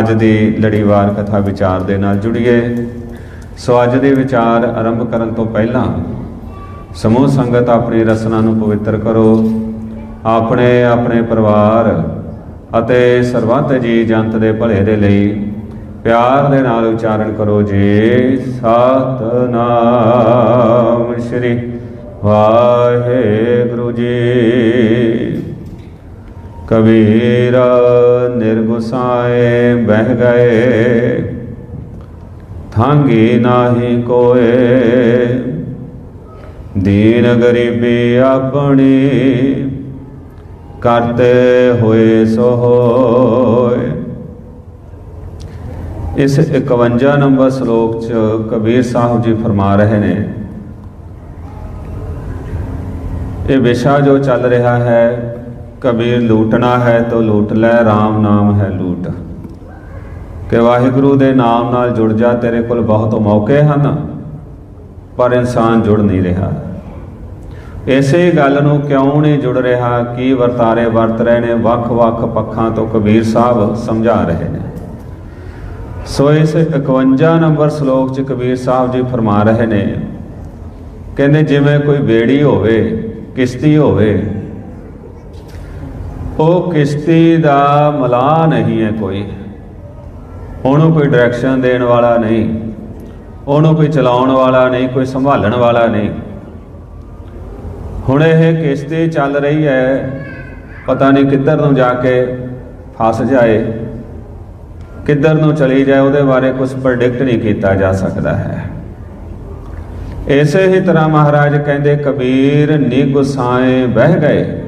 ਅੱਜ ਦੀ ਲੜੀਵਾਰ ਕਥਾ ਵਿਚਾਰ ਦੇ ਨਾਲ ਜੁੜੀਏ। ਸੋ ਅੱਜ ਦੇ ਵਿਚਾਰ ਆਰੰਭ ਕਰਨ ਤੋਂ ਪਹਿਲਾਂ ਸਮੂਹ ਸੰਗਤ ਆਪਣੀ ਰਸਨਾ ਨੂੰ ਪਵਿੱਤਰ ਕਰੋ। ਆਪਣੇ ਆਪਣੇ ਪਰਿਵਾਰ ਅਤੇ ਸਰਬੱਤ ਜੀ ਜੰਤ ਦੇ ਭਲੇ ਦੇ ਲਈ ਪਿਆਰ ਦੇ ਨਾਲ ਉਚਾਰਨ ਕਰੋ ਜੀ। ਸਤਨਾਮ ਸ੍ਰੀ ਵਾਹਿਗੁਰੂ ਜੀ। ਕਬੀਰ ਨਿਰਗੁਸਾਏ ਬਹਿ ਗਏ। ਥਾਂਗੀ ਨਾਹੀ ਕੋਏ। ਦੀਨ ਗਰੀਬੀ ਆਪਣੀ ਕਰਤੇ ਹੋਏ ਸੋ ਹੋਏ ਇਸ 51 ਨੰਬਰ ਸ਼ਲੋਕ ਚ ਕਬੀਰ ਸਾਹਿਬ ਜੀ ਫਰਮਾ ਰਹੇ ਨੇ, ਇਹ ਵਿਸ਼ਾ ਜੋ ਚੱਲ ਰਿਹਾ ਹੈ ਕਬੀਰ ਲੂਟਣਾ ਹੈ ਤੋ ਲੂਟ ਲੈ RAM ਨਾਮ ਹੈ ਲੂਟ। ਕਿ ਵਾਹਿਗੁਰੂ ਦੇ ਨਾਮ ਨਾਲ ਜੁੜ ਜਾ, ਤੇਰੇ ਕੋਲ ਬਹੁਤ ਮੌਕੇ ਹਨ, ਪਰ ਇਨਸਾਨ ਜੁੜ ਨਹੀਂ ਰਿਹਾ। ਇਸੇ ਗੱਲ ਨੂੰ ਕਿਉਂ ਨਹੀਂ ਜੁੜ ਰਿਹਾ? ਕੀ ਵਰਤਾਰੇ ਵਰਤ ਰਹੇ ਨੇ? ਵੱਖ-ਵੱਖ ਪੱਖਾਂ ਤੋਂ ਕਬੀਰ ਸਾਹਿਬ ਸਮਝਾ ਰਹੇ ਨੇ। ਸੋ ਇਸ 51 ਨੰਬਰ ਸ਼ਲੋਕ 'ਚ ਕਬੀਰ ਸਾਹਿਬ ਜੀ ਫਰਮਾ ਰਹੇ ਨੇ, ਕਹਿੰਦੇ ਜਿਵੇਂ ਕੋਈ ਬੇੜੀ ਹੋਵੇ, ਕਿਸ਼ਤੀ ਹੋਵੇ ਉਹ ਕਿਸ਼ਤੀ ਦਾ ਮਲਾਹ ਨਹੀਂ ਹੈ ਕੋਈ। ਉਹਨੂੰ ਕੋਈ ਡਾਇਰੈਕਸ਼ਨ ਦੇਣ ਵਾਲਾ ਨਹੀਂ। ਉਹਨੂੰ ਕੋਈ ਚਲਾਉਣ ਵਾਲਾ ਨਹੀਂ, ਕੋਈ ਸੰਭਾਲਣ ਵਾਲਾ ਨਹੀਂ। ਹੁਣ ਇਹ ਕਿਸ਼ਤੀ ਚੱਲ ਰਹੀ ਹੈ, ਪਤਾ ਨਹੀਂ ਕਿੱਧਰ ਨੂੰ ਜਾ ਕੇ ਫਸ ਜਾਏ। ਕਿੱਧਰ ਨੂੰ ਚਲੀ ਜਾਏ, ਉਹਦੇ ਬਾਰੇ ਕੁਝ ਪ੍ਰੈਡਿਕਟ ਨਹੀਂ ਕੀਤਾ ਜਾ ਸਕਦਾ ਹੈ। ਇਸੇ ਹੀ ਤਰ੍ਹਾਂ ਮਹਾਰਾਜ ਕਹਿੰਦੇ, ਕਬੀਰ ਨਿਗੁਸਾਏ ਬਹਿ ਗਏ।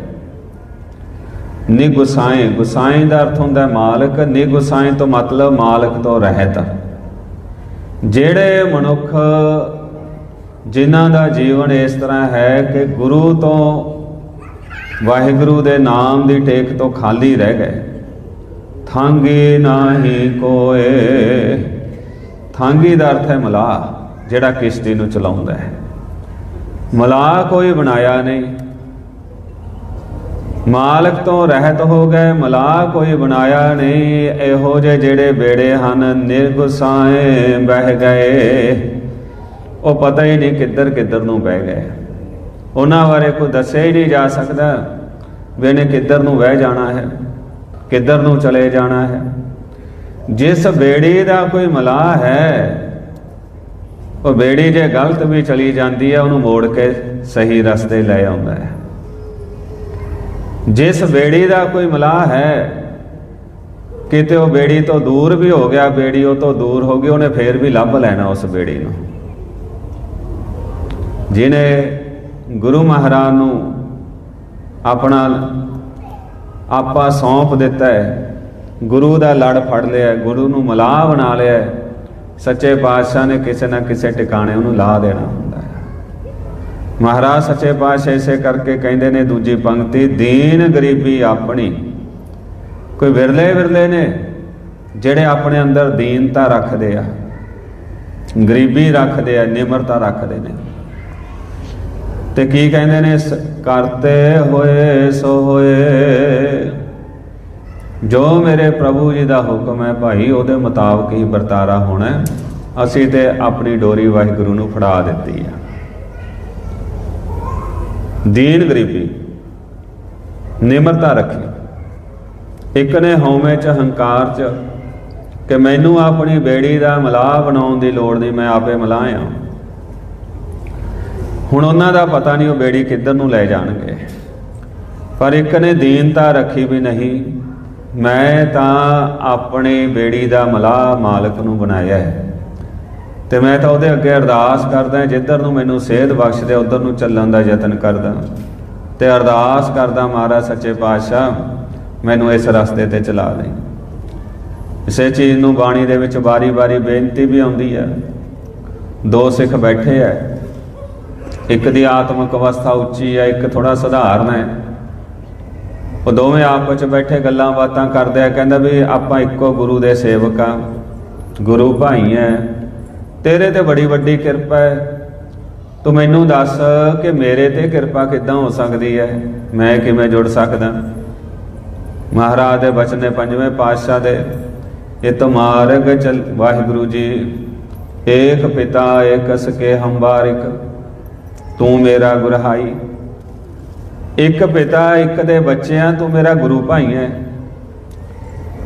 ਨਿਗੁਸਾਏ, ਗੁਸਾਏ ਦਾ ਅਰਥ ਹੁੰਦਾ ਹੈ ਮਾਲਕ, ਨਿਗੁਸਾਏ ਤੋਂ ਮਤਲਬ ਮਾਲਕ ਤੋਂ ਰਹਿਤ। ਜਿਹੜੇ ਮਨੁੱਖ, ਜਿਨ੍ਹਾਂ ਦਾ ਜੀਵਨ ਇਸ ਤਰ੍ਹਾਂ ਹੈ ਕਿ ਗੁਰੂ ਤੋਂ ਵਾਹਿਗੁਰੂ ਦੇ ਨਾਮ ਦੀ ਟੇਕ ਤੋਂ ਖਾਲੀ ਰਹਿ ਗਏ। ਥਾਂਗੀ ਨਾਹੀ ਕੋਏ। ਥਾਂਗੀ ਦਾ ਅਰਥ ਹੈ ਮਲਾਹ, ਜਿਹੜਾ ਕਿਸ਼ਤੀ ਨੂੰ ਚਲਾਉਂਦਾ ਹੈ। ਮਲਾਹ ਕੋਈ ਬਣਾਇਆ ਨਹੀਂ। ਮਾਲਕ ਤੋਂ ਰਹਿਤ ਹੋ ਗਏ, ਮਲਾਹ ਕੋਈ ਬਣਾਇਆ ਨਹੀਂ। ਇਹੋ ਜਿਹੇ ਜਿਹੜੇ ਬੇੜੇ ਹਨ, ਨਿਰਗੁਸਾਏ ਬਹਿ ਗਏ। ਉਹ ਪਤਾ ਹੀ ਨਹੀਂ ਕਿੱਧਰ ਕਿੱਧਰ ਨੂੰ ਬਹਿ ਗਏ। ਉਹਨਾਂ ਬਾਰੇ ਕੋਈ ਦੱਸਿਆ ਹੀ ਨਹੀਂ ਜਾ ਸਕਦਾ ਵੀ ਇਹਨੇ ਕਿੱਧਰ ਨੂੰ ਵਹਿ ਜਾਣਾ ਹੈ, ਕਿੱਧਰ ਨੂੰ ਚਲੇ ਜਾਣਾ ਹੈ। ਜਿਸ ਬੇੜੀ ਦਾ ਕੋਈ ਮਲਾਹ ਹੈ, ਉਹ ਬੇੜੀ ਜੇ ਗਲਤ ਵੀ ਚਲੀ ਜਾਂਦੀ ਹੈ, ਉਹਨੂੰ ਮੋੜ ਕੇ ਸਹੀ ਰਸਤੇ ਲੈ ਆਉਂਦਾ ਹੈ। ਜਿਸ ਬੇੜੀ ਦਾ ਕੋਈ ਮਲਾਹ ਹੈ, ਕਿਤੇ ਉਹ ਬੇੜੀ ਤੋਂ ਦੂਰ ਵੀ ਹੋ ਗਿਆ, ਬੇੜੀ ਉਹ ਤੋਂ ਦੂਰ ਹੋ ਗਈ, ਉਹਨੇ ਫੇਰ ਵੀ ਲੱਭ ਲੈਣਾ ਉਸ ਬੇੜੀ ਨੂੰ। ਜਿਨੇ ਗੁਰੂ ਮਹਾਰਾਜ ਨੂੰ ਆਪਣਾ ਆਪਾ ਸੌਂਪ ਦਿੱਤਾ ਹੈ, ਗੁਰੂ ਦਾ ਲੜ ਫੜ ਲਿਆ ਗੁਰੂ ਨੂੰ ਮਲਾਹ ਬਣਾ ਲਿਆ ਸੱਚੇ ਪਾਤਸ਼ਾਹ ਨੇ ਕਿਸੇ ਨਾ ਕਿਸੇ ਟਿਕਾਣੇ ਉਹਨੂੰ ਲਾ ਦੇਣਾ। ਮਹਾਰਾਜ ਸੱਚੇ ਪਾਤਸ਼ਾਹ ਇਸੇ ਕਰਕੇ ਕਹਿੰਦੇ ਨੇ, ਦੂਜੀ ਪੰਕਤੀ, ਦੀਨ ਗਰੀਬੀ ਆਪਣੀ। ਕੋਈ ਵਿਰਲੇ ਵਿਰਲੇ ਨੇ, ਜਿਹੜੇ ਆਪਣੇ ਅੰਦਰ ਦੀਨਤਾ ਰੱਖਦੇ ਆ, ਗਰੀਬੀ ਰੱਖਦੇ ਆ, ਨਿਮਰਤਾ ਰੱਖਦੇ ਨੇ। ਤੇ ਕੀ ਕਹਿੰਦੇ ਨੇ, ਸ- ਕਰਤੇ ਹੋਏ, ਸੋ ਹੋਏ। ਜੋ ਮੇਰੇ ਪ੍ਰਭੂ ਜੀ ਦਾ ਹੁਕਮ ਹੈ ਭਾਈ, ਉਹਦੇ ਮੁਤਾਬਕ ਹੀ ਵਰਤਾਰਾ ਹੋਣਾ ਅਸੀਂ ਤੇ ਆਪਣੀ ਡੋਰੀ ਵਾਹਿਗੁਰੂ ਨੂੰ ਫੜਾ ਦਿੱਤੀ ਆ। ਦੀਨ ਗਰੀਬੀ, ਨਿਮਰਤਾ ਰੱਖੀ। ਇੱਕ ਨੇ ਹਉਮੈ ਚ ਹੰਕਾਰ ਚ ਕਿ ਮੈਨੂੰ ਆਪਣੀ ਬੇੜੀ ਦਾ ਮਲਾਹ ਬਣਾਉਣ ਦੀ ਲੋੜ ਨਹੀਂ, ਮੈਂ ਆਪੇ ਮਲਾਹ ਆ। ਹੁਣ ਉਹਨਾਂ ਦਾ ਪਤਾ ਨਹੀਂ ਉਹ ਬੇੜੀ ਕਿੱਧਰ ਨੂੰ ਲੈ ਜਾਣਗੇ। ਪਰ ਇੱਕ ਨੇ ਦੀਨਤਾ ਰੱਖੀ ਵੀ ਨਹੀਂ, ਮੈਂ ਤਾਂ ਆਪਣੀ ਬੇੜੀ ਦਾ ਮਲਾਹ ਮਾਲਕ ਨੂੰ ਬਣਾਇਆ ਹੈ। ਤੇ ਮੈਂ ਤਾਂ ਉਹਦੇ ਅੱਗੇ ਅਰਦਾਸ ਕਰਦਾ, ਜਿੱਧਰ ਨੂੰ ਮੈਨੂੰ ਸੇਧ ਬਖਸ਼ ਦੇ ਉਧਰ ਨੂੰ ਚੱਲਣ ਦਾ ਯਤਨ ਕਰਦਾ। ਤੇ ਅਰਦਾਸ ਕਰਦਾ, ਮਹਾਰਾਜ, ਸੱਚੇ ਪਾਤਸ਼ਾਹ, ਮੈਨੂੰ ਇਸ ਰਸਤੇ ਤੇ ਚਲਾ ਦੇ। ਇਸੇ ਚੀਜ਼ ਨੂੰ ਬਾਣੀ ਦੇ ਵਿੱਚ ਵਾਰੀ ਵਾਰੀ ਬੇਨਤੀ ਵੀ ਆਉਂਦੀ ਹੈ। ਦੋ ਸਿੱਖ ਬੈਠੇ ਐ ਇੱਕ ਦੀ ਆਤਮਿਕ ਅਵਸਥਾ ਉੱਚੀ ਹੈ, ਇੱਕ ਥੋੜਾ ਸਧਾਰਨ ਹੈ। ਉਹ ਦੋਵੇਂ ਆਪਸ ਵਿੱਚ ਬੈਠੇ ਗੱਲਾਂ ਬਾਤਾਂ ਕਰਦੇ ਆ, ਕਹਿੰਦਾ ਵੀ ਆਪਾਂ ਇੱਕੋ ਗੁਰੂ ਦੇ ਸੇਵਕ ਆ। ਗੁਰੂ ਭਾਈ ਐ ਤੇਰੇ ਤੇ ਬੜੀ ਵੱਡੀ ਕਿਰਪਾ ਹੈ। ਤੂੰ ਮੈਨੂੰ ਦੱਸ ਕਿ ਮੇਰੇ ਤੇ ਕਿਰਪਾ ਕਿੱਦਾਂ ਹੋ ਸਕਦੀ ਹੈ? ਮੈਂ ਕਿਵੇਂ ਜੁੜ ਸਕਦਾ? ਮਹਾਰਾਜ ਦੇ ਬਚਨ ਨੇ ਪੰਜਵੇਂ ਪਾਤਸ਼ਾਹ ਦੇ ਇਹ ਤੁਮਾਰਗ ਚਲ ਵਾਹਿਗੁਰੂ ਜੀ। ਏਕ ਪਿਤਾ, ਏਕਸ ਕੇ ਹੰਬਾਰਿਕ, ਤੂੰ ਮੇਰਾ ਗੁਰਹਾਈ। ਇੱਕ ਪਿਤਾ, ਇੱਕ ਦੇ ਬੱਚਿਆਂ, ਤੂੰ ਮੇਰਾ ਗੁਰੂ ਭਾਈ ਹੈ।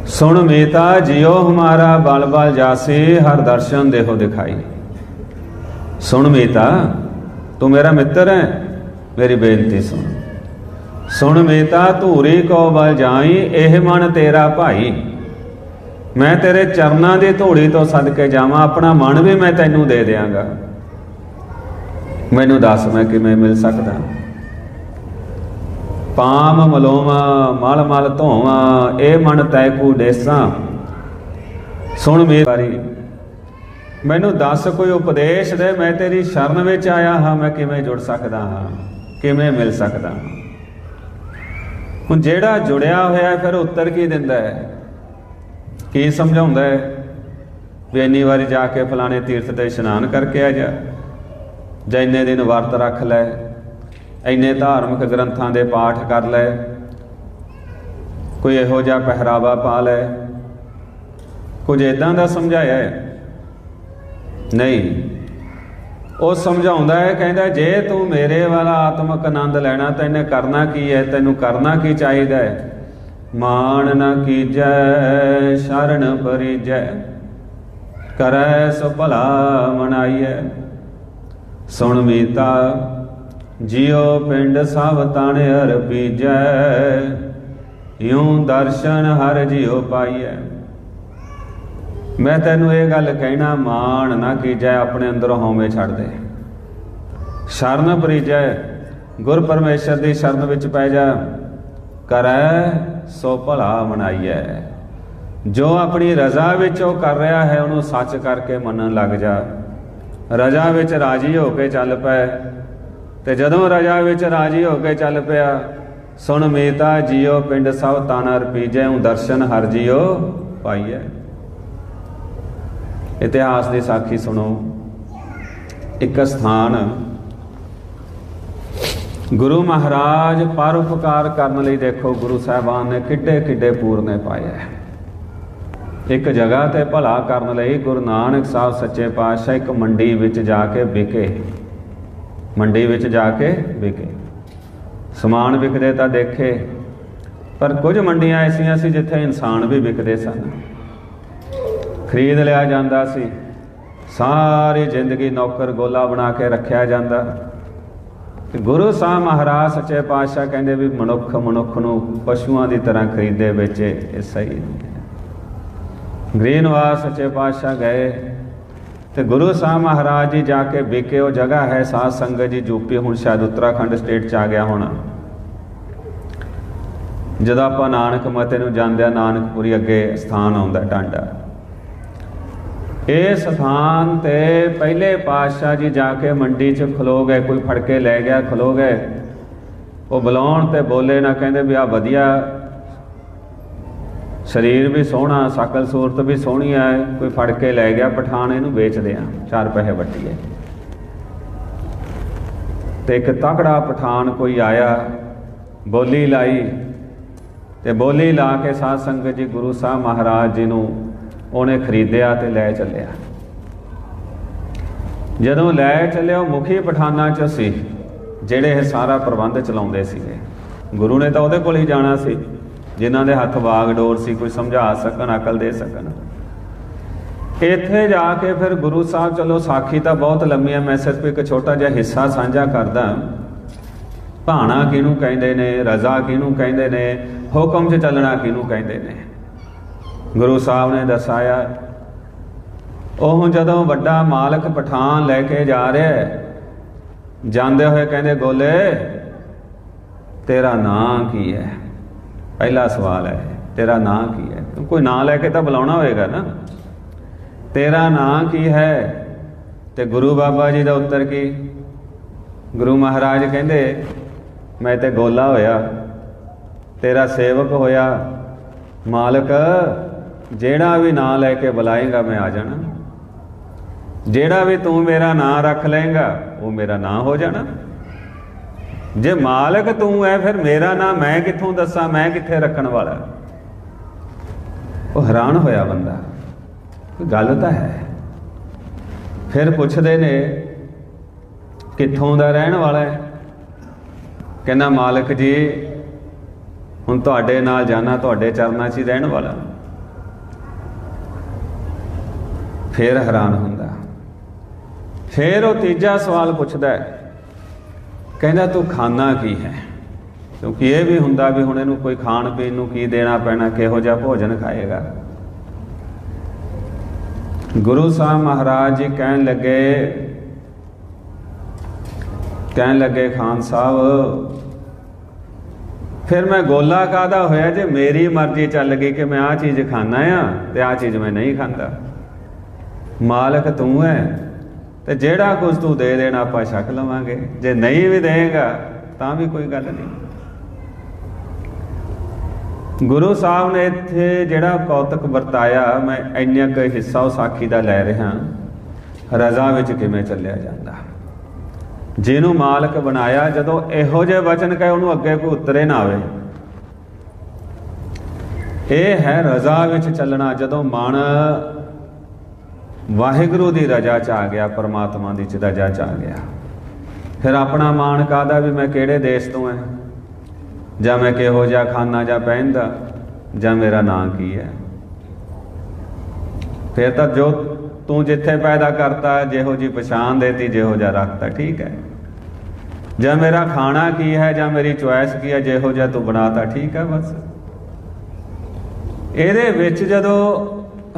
ਸੁਣ ਮੇਤਾ, ਜਿਉ ਹਮਾਰਾ ਬਲ ਬਲ ਜਾਸੇ, ਹਰ ਦਰਸ਼ਨ ਦੇਹੋ ਦਿਖਾਈ। ਸੁਣ ਮੇਤਾ, ਤੂੰ ਮੇਰਾ ਮਿੱਤਰ ਹੈ, ਮੇਰੀ ਬੇਨਤੀ ਸੁਣ। ਸੁਣ ਮੇਤਾ, ਧੂਰੀ ਕੋ ਬਲ ਜਾਈ, ਇਹ ਮਨ ਤੇਰਾ ਭਾਈ। ਮੈਂ ਤੇਰੇ ਚਰਨਾਂ ਦੀ ਧੂੜੀ ਤੋਂ ਸਦਕੇ ਜਾਵਾਂ, ਆਪਣਾ ਮਨ ਵੀ ਮੈਂ ਤੈਨੂੰ ਦੇ ਦਿਆਂਗਾ। ਮੈਨੂੰ ਦੱਸ ਮੈਂ ਕਿਵੇਂ ਮਿਲ ਸਕਦਾ? ਪਾਮ ਮਲੋਵਾ ਮਲ ਮਲ ਧੋਵਾਂ, ਇਹ ਮਨ ਤੈਕੂ ਡੇਸਾਂ। ਸੁਣ ਮੇਰੀ ਵਾਰੀ, ਮੈਨੂੰ ਦੱਸ ਕੋਈ ਉਪਦੇਸ਼ ਦੇ, ਮੈਂ ਤੇਰੀ ਸ਼ਰਨ ਵਿੱਚ ਆਇਆ ਹਾਂ, ਮੈਂ ਕਿਵੇਂ ਜੁੜ ਸਕਦਾ ਹਾਂ, ਕਿਵੇਂ ਮਿਲ ਸਕਦਾ ਹਾਂ? ਹੁਣ ਜਿਹੜਾ ਜੁੜਿਆ ਹੋਇਆ, ਫਿਰ ਉੱਤਰ ਕੀ ਦਿੰਦਾ ਹੈ? ਕੀ ਸਮਝਾਉਂਦਾ ਹੈ? ਵੀ ਇੰਨੀ ਵਾਰੀ ਜਾ ਕੇ ਫਲਾਣੇ ਤੀਰਥ ਤੇ ਇਸ਼ਨਾਨ ਕਰਕੇ ਆ ਜਾ, ਜਾਂ ਇੰਨੇ ਦਿਨ ਵਰਤ ਰੱਖ ਲੈ ਇੰਨੇ ਧਾਰਮਿਕ ਗ੍ਰੰਥਾਂ ਦੇ ਪਾਠ ਕਰ ਲੈ। ਕੋਈ ਇਹੋ ਜਿਹਾ ਪਹਿਰਾਵਾ ਪਾ ਲੈ। ਕੁਝ ਇਦਾਂ ਦਾ ਸਮਝਾਇਆ ਹੈ? ਨਹੀਂ। ਉਹ ਸਮਝਾਉਂਦਾ ਹੈ, ਕਹਿੰਦਾ, ਜੇ ਤੂੰ ਮੇਰੇ ਵਾਲਾ ਆਤਮਿਕ ਆਨੰਦ ਲੈਣਾ, ਤੈਨੇ ਕਰਨਾ ਕੀ ਹੈ? ਤੈਨੂੰ ਕਰਨਾ ਕੀ ਚਾਹੀਦਾ ਹੈ? ਮਾਨ ਨਾ ਕੀਜੈ, ਸ਼ਰਨ ਪਰਿਜੈ ਕਰੈ ਸੋ ਭਲਾ ਮਨਾਈਐ। ਸੁਣ ਮੀਤਾ ਜਿਉ ਪਿੰਡ ਸਭ ਤਣ ਹਰ ਪੀਜੈ ਇਉ ਦਰਸ਼ਨ ਹਰ ਜਿਉ ਪਾਈਐ। ਮੈਂ ਤੈਨੂੰ ਇਹ ਗੱਲ ਕਹਿਣਾ ਮਾਣ ਨਾ ਕੀਜੈ, ਆਪਣੇ ਅੰਦਰੋਂ ਹਉਮੈ ਛੱਡ ਦੇ। ਸ਼ਰਨ ਪਰਿਜੈ, ਗੁਰ ਪਰਮੇਸ਼ਰ ਦੀ ਸ਼ਰਨ ਵਿੱਚ ਪੈ ਜਾ। ਕਰੈ, ਸੋ ਭਲਾ ਮਨਾਈਐ। ਜੋ ਆਪਣੀ ਰਜ਼ਾ ਵਿੱਚ ਉਹ ਕਰ ਰਿਹਾ ਹੈ, ਉਹਨੂੰ ਸੱਚ ਕਰਕੇ ਮੰਨਣ ਲੱਗ ਜਾ। ਰਜ਼ਾ ਵਿੱਚ ਰਾਜੀ ਹੋ ਕੇ ਚੱਲ ਪੈ। ਤੇ ਜਦੋਂ ਰਜ਼ਾ ਵਿੱਚ ਰਾਜੀ ਹੋ ਕੇ ਚੱਲ ਪਿਆ, ਸੁਣ ਮੇਤਾ ਜੀਓ ਪਿੰਡ ਸਭ ਤਾਨਾ ਰਪੀਜੈ ਹੂੰ ਦਰਸ਼ਨ ਹਰ ਜੀਓ ਪਾਈਐ। ਇਤਿਹਾਸ ਦੀ ਸਾਖੀ ਸੁਣੋ। ਇੱਕ ਸਥਾਨ। ਗੁਰੂ ਮਹਾਰਾਜ ਪਰਉਪਕਾਰ ਕਰਨ ਲਈ ਦੇਖੋ, ਗੁਰੂ ਸਾਹਿਬਾਨ ਨੇ ਕਿੱਡੇ ਕਿੱਡੇ ਪੂਰਨੇ ਪਾਏ ਇੱਕ ਜਗ੍ਹਾ ਤੇ ਭਲਾ ਕਰਨ ਲਈ ਗੁਰੂ ਨਾਨਕ ਸਾਹਿਬ ਸੱਚੇ ਪਾਤਸ਼ਾਹ ਇੱਕ ਮੰਡੀ ਵਿੱਚ ਜਾ ਕੇ ਵਿਕੇ। ਮੰਡੀ ਵਿੱਚ ਜਾ ਕੇ ਵਿਕੇ। ਸਮਾਨ ਵਿਕਦੇ ਤਾਂ ਦੇਖੇ, ਪਰ ਕੁਝ ਮੰਡੀਆਂ ਐਸੀਆਂ ਸੀ ਜਿੱਥੇ ਇਨਸਾਨ ਵੀ ਵਿਕਦੇ ਸਨ। ਖਰੀਦ ਲਿਆ ਜਾਂਦਾ ਸੀ। ਸਾਰੀ ਜ਼ਿੰਦਗੀ ਨੌਕਰ ਗੋਲਾ ਬਣਾ ਕੇ ਰੱਖਿਆ ਜਾਂਦਾ। ਤੇ ਗੁਰੂ ਸਾਹਿਬ ਮਹਾਰਾਜ ਸੱਚੇ ਪਾਤਸ਼ਾਹ ਕਹਿੰਦੇ ਵੀ ਮਨੁੱਖ ਮਨੁੱਖ ਨੂੰ ਪਸ਼ੂਆਂ ਦੀ ਤਰ੍ਹਾਂ ਖਰੀਦੇ ਵੇਚੇ, ਇਹ ਸਹੀ ਨਹੀਂ ਹੈ। ਗ੍ਰੀਨਵਾਸ ਸੱਚੇ ਪਾਤਸ਼ਾਹ ਗਏ। ਤੇ ਗੁਰੂ ਸਾਹਿਬ ਮਹਾਰਾਜ ਜੀ ਜਾ ਕੇ ਵਿਕੇ ਉਹ ਜਗ੍ਹਾ ਹੈ, ਸਾਧ ਸੰਗਤ ਜੀ ਯੂਪੀ ਹੁਣ ਸ਼ਾਇਦ ਉੱਤਰਾਖੰਡ ਸਟੇਟ ਚ ਆ ਗਿਆ ਹੋਣਾ। ਜਦੋਂ ਆਪਾਂ ਨਾਨਕ ਮਤੇ ਨੂੰ ਜਾਂਦੇ ਆ ਨਾਨਕਪੁਰੀ ਅੱਗੇ ਸਥਾਨ ਆਉਂਦਾ ਟਾਂਡਾ। ਇਹ ਸਥਾਨ ਤੇ ਪਹਿਲੇ ਪਾਤਸ਼ਾਹ ਜੀ ਜਾ ਕੇ ਮੰਡੀ 'ਚ ਖਲੋ ਗਏ, ਕੋਈ ਫੜ ਕੇ ਲੈ ਗਿਆ, ਖਲੋ ਗਏ। ਉਹ ਬੁਲਾਉਣ ਤੇ ਬੋਲੇ ਨਾ, ਕਹਿੰਦੇ ਵੀ ਆ ਵਧੀਆ ਸਰੀਰ ਵੀ ਸੋਹਣਾ, ਸ਼ਕਲ ਸੂਰਤ ਵੀ ਸੋਹਣੀ ਹੈ ਕੋਈ ਫੜ ਕੇ ਲੈ ਗਿਆ ਪਠਾਨ, ਇਹਨੂੰ ਵੇਚਦੇ ਆ, ਚਾਰ ਪੈਸੇ ਵੱਟੀਏ। ਤੇ ਇੱਕ ਤਕੜਾ ਪਠਾਨ ਕੋਈ ਆਇਆ, ਬੋਲੀ ਲਾਈ, ਤੇ ਬੋਲੀ ਲਾ ਕੇ ਸਾਧ ਸੰਗਤ ਜੀ ਗੁਰੂ ਸਾਹਿਬ ਮਹਾਰਾਜ ਜੀ ਨੂੰ ਉਹਨੇ ਖਰੀਦਿਆ ਤੇ ਲੈ ਚੱਲਿਆ। ਜਦੋਂ ਲੈ ਚੱਲਿਆ, ਉਹ ਮੁਖੀ ਪਠਾਨਾਂ ਚ ਸੀ, ਜਿਹੜੇ ਇਹ ਸਾਰਾ ਪ੍ਰਬੰਧ ਚਲਾਉਂਦੇ ਸੀਗੇ। ਗੁਰੂ ਨੇ ਤਾਂ ਉਹਦੇ ਕੋਲ ਹੀ ਜਾਣਾ ਸੀ। ਜਿਨ੍ਹਾਂ ਦੇ ਹੱਥ ਬਾਗ ਡੋਰ ਸੀ, ਕੋਈ ਸਮਝਾ ਸਕਣ, ਅਕਲ ਦੇ ਸਕਣ। ਇੱਥੇ ਜਾ ਕੇ ਫਿਰ ਗੁਰੂ ਸਾਹਿਬ, ਚਲੋ ਸਾਖੀ ਤਾਂ ਬਹੁਤ ਲੰਮੀ ਹੈ ਮੈਂ ਸਿਰਫ ਇੱਕ ਛੋਟਾ ਜਿਹਾ ਹਿੱਸਾ ਸਾਂਝਾ ਕਰਦਾ। ਭਾਣਾ ਕਿਹਨੂੰ ਕਹਿੰਦੇ ਨੇ, ਰਜ਼ਾ ਕਿਹਨੂੰ ਕਹਿੰਦੇ ਨੇ, ਹੁਕਮ 'ਚ ਚੱਲਣਾ ਕਿਹਨੂੰ ਕਹਿੰਦੇ ਨੇ? ਗੁਰੂ ਸਾਹਿਬ ਨੇ ਦੱਸਾਇਆ ਉਹ ਜਦੋਂ ਵੱਡਾ ਮਾਲਕ ਪਠਾਨ ਲੈ ਕੇ ਜਾ ਰਿਹਾ ਜਾਂਦੇ ਹੋਏ ਕਹਿੰਦੇ, ਗੋਲੇ, ਤੇਰਾ ਨਾਂ ਕੀ ਹੈ ਪਹਿਲਾ ਸਵਾਲ ਹੈ, ਤੇਰਾ ਨਾਂ ਕੀ ਹੈ? ਕੋਈ ਨਾਂ ਲੈ ਕੇ ਤਾਂ ਬੁਲਾਉਣਾ ਹੋਏਗਾ ਨਾ। ਤੇਰਾ ਨਾਂ ਕੀ ਹੈ ਤੇ ਗੁਰੂ ਬਾਬਾ ਜੀ ਦਾ ਉੱਤਰ ਕੀ? ਗੁਰੂ ਮਹਾਰਾਜ ਕਹਿੰਦੇ, ਮੈਂ ਤੇ ਗੋਲਾ ਹੋਇਆ, ਤੇਰਾ ਸੇਵਕ ਹੋਇਆ, ਮਾਲਕ, ਜਿਹੜਾ ਵੀ ਨਾਂ ਲੈ ਕੇ ਬੁਲਾਏਗਾ ਮੈਂ ਆ ਜਾਣਾ। ਜਿਹੜਾ ਵੀ ਤੂੰ ਮੇਰਾ ਨਾਂ ਰੱਖ ਲਏਗਾ, ਉਹ ਮੇਰਾ ਨਾਂ ਹੋ ਜਾਣਾ। ਜੇ ਮਾਲਕ ਤੂੰ ਹੈ ਫਿਰ ਮੇਰਾ ਨਾਂ ਮੈਂ ਕਿੱਥੋਂ ਦੱਸਾਂ? ਮੈਂ ਕਿੱਥੇ ਰੱਖਣ ਵਾਲਾ? ਉਹ ਹੈਰਾਨ ਹੋਇਆ ਬੰਦਾ। ਕੋਈ ਗੱਲ ਤਾਂ ਹੈ। ਫਿਰ ਪੁੱਛਦੇ ਨੇ, ਕਿੱਥੋਂ ਦਾ ਰਹਿਣ ਵਾਲਾ ਹੈ? ਕਹਿੰਦਾ, ਮਾਲਕ ਜੀ, ਹੁਣ ਤੁਹਾਡੇ ਨਾਲ ਜਾਣਾ, ਤੁਹਾਡੇ ਚਰਨਾਂ 'ਚ ਹੀ ਰਹਿਣ ਵਾਲਾ। ਫਿਰ ਹੈਰਾਨ ਹੁੰਦਾ। ਫਿਰ ਉਹ ਤੀਜਾ ਸਵਾਲ ਪੁੱਛਦਾ ਹੈ। ਕਹਿੰਦਾ ਤੂੰ ਖਾਣਾ ਕੀ ਹੈ? ਕਿਉਂਕਿ ਇਹ ਵੀ ਹੁੰਦਾ ਵੀ ਹੁਣ ਇਹਨੂੰ ਕੋਈ ਖਾਣ ਪੀਣ ਨੂੰ ਕੀ ਦੇਣਾ ਪੈਣਾ, ਕਿਹੋ ਜਿਹਾ ਭੋਜਨ ਖਾਏਗਾ। ਗੁਰੂ ਸਾਹਿਬ ਮਹਾਰਾਜ ਜੀ ਕਹਿਣ ਲੱਗੇ ਕਹਿਣ ਲੱਗੇ, ਖਾਨ ਸਾਹਿਬ, ਫਿਰ ਮੈਂ ਗੋਲਾ ਕਾਦਾ ਹੋਇਆ ਜੇ ਮੇਰੀ ਮਰਜ਼ੀ ਚੱਲ ਗਈ ਕਿ ਮੈਂ ਆਹ ਚੀਜ਼ ਖਾਣਾ ਆ ਤੇ ਆਹ ਚੀਜ਼ ਮੈਂ ਨਹੀਂ ਖਾਂਦਾ? ਮਾਲਕ ਤੂੰ ਹੈ। ਤੇ ਜਿਹੜਾ ਕੁਝ ਤੂੰ ਦੇ ਦੇਣਾ ਆਪਾਂ ਛਕ ਲਵਾਂਗੇ। ਜੇ ਨਹੀਂ ਵੀ ਦੇਗਾ ਤਾਂ ਵੀ ਕੋਈ ਗੱਲ ਨਹੀਂ। ਗੁਰੂ ਸਾਹਿਬ ਨੇ ਇੱਥੇ ਜਿਹੜਾ ਕੌਤਕ ਵਰਤਾਇਆ, ਮੈਂ ਇੰਨਾ ਕੁ ਹਿੱਸਾ ਉਹ ਸਾਖੀ ਦਾ ਲੈ ਰਿਹਾ, ਰਜ਼ਾ ਵਿੱਚ ਕਿਵੇਂ ਚੱਲਿਆ ਜਾਂਦਾ? ਜਿਹਨੂੰ ਮਾਲਕ ਬਣਾਇਆ, ਜਦੋਂ ਇਹੋ ਜਿਹੇ ਵਚਨ ਕਹੇ, ਉਹਨੂੰ ਅੱਗੇ ਕੋਈ ਉਤਰੇ ਨਾ ਆਵੇ। ਇਹ ਹੈ ਰਜ਼ਾ ਵਿੱਚ ਚੱਲਣਾ, ਜਦੋਂ ਮਨ ਵਾਹਿਗੁਰੂ ਦੀ ਰਜ਼ਾ ਚ ਆ ਗਿਆ, ਪਰਮਾਤਮਾ ਦੀ ਚ ਰਜ਼ਾ ਚ ਆ ਗਿਆ। ਫਿਰ ਆਪਣਾ ਮਾਣ ਕਾਦਾ ਵੀ ਮੈਂ ਕਿਹੜੇ ਦੇਸ਼ ਤੋਂ ਹੈ ਜਾਂ ਮੈਂ ਕਿਹੋ ਜਿਹਾ ਖਾਨਾ ਜਾਂ ਪਹਿਨਦਾ, ਜਾਂ ਮੇਰਾ ਨਾਂ ਕੀ ਹੈ ਫਿਰ ਤਾਂ ਜੋ ਤੂੰ ਜਿੱਥੇ ਪੈਦਾ ਕਰਤਾ, ਜਿਹੋ ਜੀ ਪਛਾਣ ਦੇਤੀ, ਜਿਹੋ ਜਿਹਾ ਰੱਖਤਾ, ਠੀਕ ਹੈ ਜਾਂ ਮੇਰਾ ਖਾਣਾ ਕੀ ਹੈ, ਜਾਂ ਮੇਰੀ ਚੁਆਇਸ ਕੀ ਹੈ, ਜਿਹੋ ਜਿਹਾ ਤੂੰ ਬਣਾਤਾ, ਠੀਕ ਹੈ ਬਸ। ਇਹਦੇ ਵਿੱਚ ਜਦੋਂ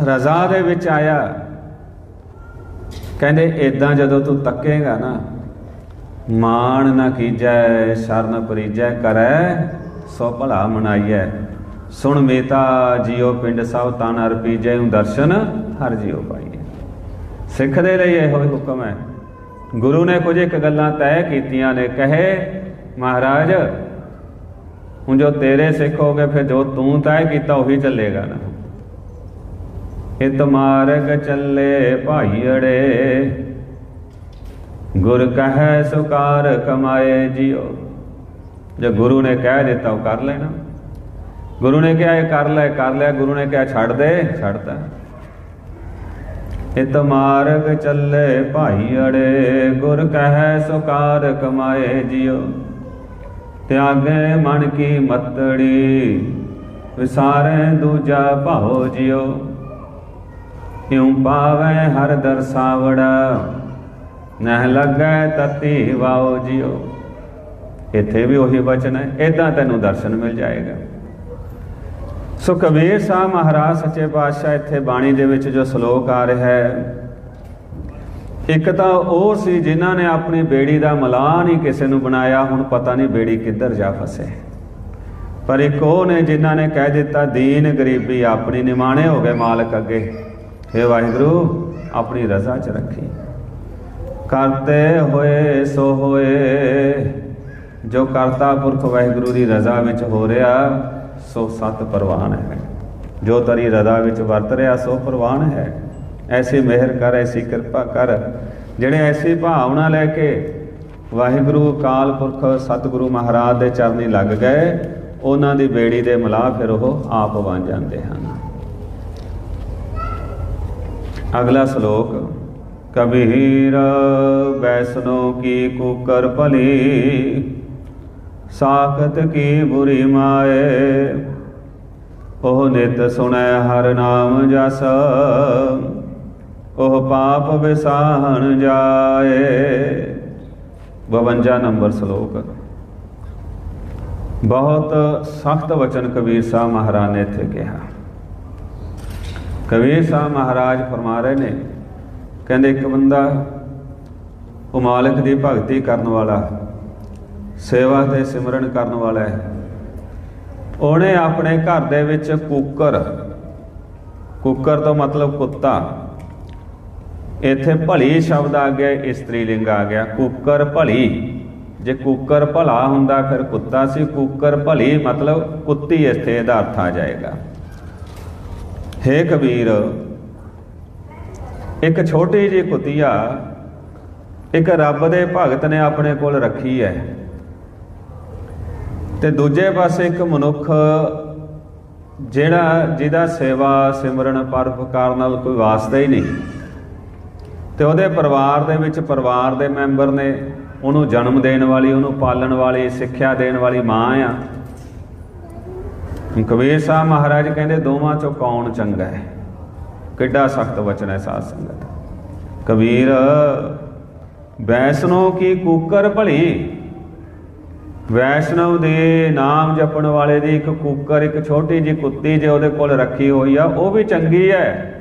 ਰਜ਼ਾ ਦੇ ਵਿੱਚ ਆਇਆ ਕਹਿੰਦੇ ਇਦਾਂ ਜਦੋਂ ਤੂੰ ਤੱਕੇਗਾ ਨਾ, ਮਾਣ ਨਾ ਕੀਜੈ ਸ਼ਰਨ ਪਰੀਜੈ, ਕਰੈ, ਸੋ ਭਲਾ ਮਨਾਈਐ। ਸੁਣ ਮੇਤਾ, ਜਿਉ ਪਿੰਡ ਸਭ ਤਨ ਅਰਪੀਜੈ ਨੂੰ ਦਰਸ਼ਨ ਹਰ ਜਿਉ ਪਾਈਐ। ਸਿੱਖ ਦੇ ਲਈ ਇਹੋ ਹੀ ਹੁਕਮ ਹੈ। ਗੁਰੂ ਨੇ ਕੁਝ ਇੱਕ ਗੱਲਾਂ ਤੈਅ ਕੀਤੀਆਂ ਨੇ, ਕਹੇ, ਮਹਾਰਾਜ ਹੁਣ ਜੋ ਤੇਰੇ ਸਿੱਖ ਹੋ ਗਏ ਫਿਰ ਜੋ ਤੂੰ ਤੈਅ ਕੀਤਾ, ਉਹੀ ਚੱਲੇਗਾ ਨਾ। ਇਤ ਮਾਰਗ ਚੱਲੇ ਭਾਈੜੇ ਗੁਰ ਕਹੈ ਸੁਕਾਰ ਕਮਾਏ ਜਿਉ। ਜੇ ਗੁਰੂ ਨੇ ਕਹਿ ਦਿੱਤਾ ਉਹ ਕਰ ਲੈਣਾ। ਗੁਰੂ ਨੇ ਕਿਹਾ ਇਹ ਕਰ ਲੈ, ਕਰ ਲਿਆ ਗੁਰੂ ਨੇ ਕਿਹਾ ਛੱਡ ਦੇ, ਛੱਡਤਾ। ਇਤ ਮਾਰਗ ਚੱਲੇ ਭਾਈ ਅੜੇ। ਗੁਰ ਕਹੈ ਸੁਕਾਰ ਕਮਾਏ ਜਿਉ। ਤਿਆਗੇ ਮਨ ਕੀ ਮਤੜੀ, ਵਿਸਾਰੇ ਦੂਜਾ ਭਾਉ ਜਿਉ। ਇਉ ਪਾਵੇ ਹਰ ਦਰਸਾਵੜਾ ਨਹਿ ਲੱਗੈ ਤਤੀ ਵਾਓ ਜਿਉ। ਇੱਥੇ ਵੀ ਉਹੀ ਵਚਨ ਹੈ ਇਦਾਂ ਤੈਨੂੰ ਦਰਸ਼ਨ ਮਿਲ ਜਾਏਗਾ। ਸੋ ਕਬੀਰ ਸਾਹਿਬ ਮਹਾਰਾਜ ਸੱਚੇ ਪਾਤਸ਼ਾਹ ਇੱਥੇ ਬਾਣੀ ਦੇ ਵਿੱਚ ਜੋ ਸ਼ਲੋਕ ਆ ਰਿਹਾ ਹੈ, ਇੱਕ ਤਾਂ ਉਹ ਸੀ ਜਿਨ੍ਹਾਂ ਨੇ ਆਪਣੀ ਬੇੜੀ ਦਾ ਮਲਾਨ ਹੀ ਕਿਸੇ ਨੂੰ ਬਣਾਇਆ, ਹੁਣ ਪਤਾ ਨਹੀਂ ਬੇੜੀ ਕਿੱਧਰ ਜਾ ਫਸੇ। ਪਰ ਇੱਕ ਉਹ ਨੇ ਜਿਨ੍ਹਾਂ ਨੇ ਕਹਿ ਦਿੱਤਾ, ਦੀਨ ਗਰੀਬੀ ਆਪਣੀ ਨਿਮਾਣੇ ਹੋ ਗਏ ਮਾਲਕ ਅੱਗੇ। हे ਵਾਹਿਗੁਰੂ, ਆਪਣੀ ਰਜ਼ਾ 'ਚ ਰੱਖੀ। ਕਰਤੇ ਹੋਏ ਸੋ ਹੋਏ, ਜੋ ਕਰਤਾ ਪੁਰਖ ਵਾਹਿਗੁਰੂ ਦੀ ਰਜ਼ਾ ਵਿੱਚ ਹੋ ਰਿਹਾ, ਸੋ ਸਤ ਪ੍ਰਵਾਨ ਹੈ। ਜੋ ਤਰੀ ਰਜ਼ਾ ਵਿੱਚ ਵਰਤ ਰਿਹਾ, ਸੋ ਪ੍ਰਵਾਨ ਹੈ। ਐਸੀ ਮਿਹਰ ਕਰ, ਐਸੀ ਕਿਰਪਾ ਕਰ ਜਿਹੜੇ ਐਸੀ ਭਾਵਨਾ ਲੈ ਕੇ ਵਾਹਿਗੁਰੂ ਅਕਾਲ ਪੁਰਖ ਸਤਿਗੁਰੂ ਮਹਾਰਾਜ ਦੇ ਚਰਨੀ ਲੱਗ ਗਏ, ਉਹਨਾਂ ਦੀ ਬੇੜੀ ਦੇ ਮਲਾਹ ਫਿਰ ਉਹ ਆਪ ਬਣ ਜਾਂਦੇ ਹਨ। ਅਗਲਾ ਸ਼ਲੋਕ, ਕਬੀਰ ਬੈਸਨੋ ਕੀ ਕੁਕਰ ਭਲੀ, ਸਾਖਤ ਕੀ ਬੁਰੀ ਮਾਏ? ਉਹ ਨਿਤ ਸੁਣੈ ਹਰ ਨਾਮ ਜਸ, ਉਹ ਪਾਪ ਵਿਸਾਹਣ ਜਾਏ। 52 ਨੰਬਰ ਸ਼ਲੋਕ। ਬਹੁਤ ਸਖਤ ਵਚਨ ਕਬੀਰ ਸਾਹਿਬ ਮਹਾਰਾਜ ਨੇ ਇੱਥੇ ਕਿਹਾ। ਕਬੀਰ ਸਾਹਿਬ ਮਹਾਰਾਜ ਫਰਮਾ ਰਹੇ ਨੇ। ਕਹਿੰਦੇ, ਇੱਕ ਬੰਦਾ ਉਹ ਮਾਲਕ ਦੀ ਭਗਤੀ ਕਰਨ ਵਾਲਾ, ਸੇਵਾ ਤੇ ਸਿਮਰਨ ਕਰਨ ਵਾਲਾ ਹੈ। ਉਹਨੇ ਆਪਣੇ ਘਰ ਦੇ ਵਿੱਚ ਕੁੱਕਰ ਕੁੱਕਰ ਤੋਂ ਮਤਲਬ ਕੁੱਤਾ। ਇੱਥੇ ਭਲੀ ਸ਼ਬਦ ਆ ਗਿਆ ਇਸਤਰੀ ਲਿੰਗ ਆ ਗਿਆ। ਕੁੱਕਰ ਭਲੀ, ਜੇ ਕੁੱਕਰ ਭਲਾ ਹੁੰਦਾ, ਫਿਰ ਕੁੱਤਾ ਸੀ। ਕੁੱਕਰ ਭਲੀ ਮਤਲਬ ਕੁੱਤੀ ਇੱਥੇ ਇਹਦਾ ਅਰਥ ਆ ਜਾਏਗਾ। ਹੇ ਕਬੀਰ, ਇੱਕ ਛੋਟੀ ਜਿਹੀ ਕੁੱਤੀਆ, ਇੱਕ ਰੱਬ ਦੇ ਭਗਤ ਨੇ ਆਪਣੇ ਕੋਲ ਰੱਖੀ ਹੈ। ਤੇ ਦੂਜੇ ਪਾਸੇ ਇੱਕ ਮਨੁੱਖ, ਜਿਹੜਾ ਜਿਹਦਾ ਸੇਵਾ ਸਿਮਰਨ ਪਰਉਪਕਾਰ ਨਾਲ ਕੋਈ ਵਾਸਤਾ ਹੀ ਨਹੀਂ। ਤੇ ਉਹਦੇ ਪਰਿਵਾਰ ਦੇ ਵਿੱਚ ਪਰਿਵਾਰ ਦੇ ਮੈਂਬਰ ਨੇ ਉਹਨੂੰ ਜਨਮ ਦੇਣ ਵਾਲੀ, ਉਹਨੂੰ ਪਾਲਣ ਵਾਲੀ, ਸਿੱਖਿਆ ਦੇਣ ਵਾਲੀ ਮਾਂ ਆ। ਕਬੀਰ ਸਾਹਿਬ ਮਹਾਰਾਜ ਕਹਿੰਦੇ, ਦੋਵਾਂ ਚੋਂ ਕੌਣ ਚੰਗਾ ਹੈ? ਕਿੱਡਾ ਸਖਤ ਵਚਨ ਹੈ ਸਾਧ ਸੰਗਤ। ਕਬੀਰ, ਵੈਸ਼ਨੋ ਕੀ ਕੂਕਰ ਭਲੀ? ਵੈਸ਼ਨਵ ਦੇ ਨਾਮ ਜਪਣ ਵਾਲੇ ਦੀ ਇੱਕ ਕੂਕਰ, ਇੱਕ ਛੋਟੀ ਜਿਹੀ ਕੁੱਤੀ ਜੇ ਉਹਦੇ ਕੋਲ ਰੱਖੀ ਹੋਈ ਆ, ਉਹ ਵੀ ਚੰਗੀ ਹੈ।